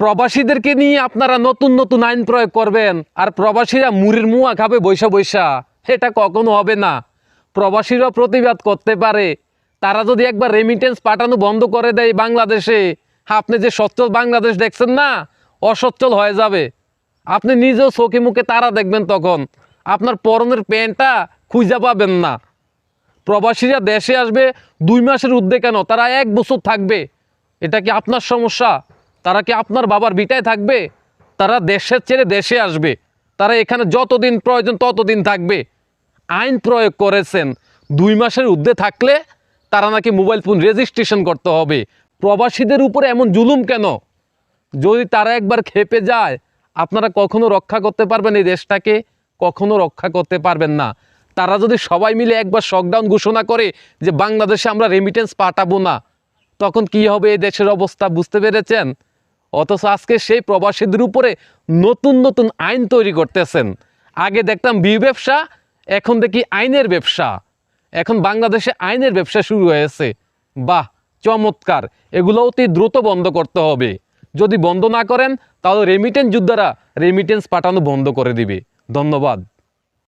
প্রবাসীদেরকে নিয়ে আপনারা নতুন নতুন আইন প্রয়োগ করবেন, আর প্রবাসীরা মুড়ির মুয়া খাবে বৈশা বৈশা। এটা কখনো হবে না। প্রবাসীরা প্রতিবাদ করতে পারে। তারা যদি একবার রেমিটেন্স পাঠানো বন্ধ করে দেয় বাংলাদেশে, আপনি যে সচ্ছল বাংলাদেশ দেখছেন না, অসচ্ছল হয়ে যাবে। আপনি নিজেও চোখে মুখে তারা দেখবেন তখন। আপনার পরনের প্যান্টটা খুঁজে পাবেন না। প্রবাসীরা দেশে আসবে, দুই মাসের উদ্যোগ কেন? তারা এক বছর থাকবে। এটা কি আপনার সমস্যা? তারা কি আপনার বাবার বিটায় থাকবে? তারা দেশের ছেড়ে দেশে আসবে। তারা এখানে যতদিন প্রয়োজন ততদিন থাকবে। আইন প্রয়োগ করেছেন। দুই মাসের ঊর্ধ্বে থাকলে তারা নাকি মোবাইল ফোন রেজিস্ট্রেশন করতে হবে। প্রবাসীদের উপরে এমন জুলুম কেন? যদি তারা একবার খেপে যায়, আপনারা কখনো রক্ষা করতে পারবেন এই দেশটাকে? কখনো রক্ষা করতে পারবেন না। তারা যদি সবাই মিলে একবার শকডাউন ঘোষণা করে যে বাংলাদেশে আমরা রেমিটেন্স পাঠাবো না, তখন কি হবে এই দেশের অবস্থা, বুঝতে পেরেছেন? অথচ আজকে সেই প্রবাসীদের উপরে নতুন নতুন আইন তৈরি করতেছেন। আগে দেখতাম বি ব্যবসা, এখন দেখি আইনের ব্যবসা। এখন বাংলাদেশে আইনের ব্যবসা শুরু হয়েছে। বাহ, চমৎকার! এগুলো অতি দ্রুত বন্ধ করতে হবে। যদি বন্ধ না করেন, তাহলে রেমিটেন্স যোদ্ধারা রেমিটেন্স পাঠানো বন্ধ করে দিবে। ধন্যবাদ।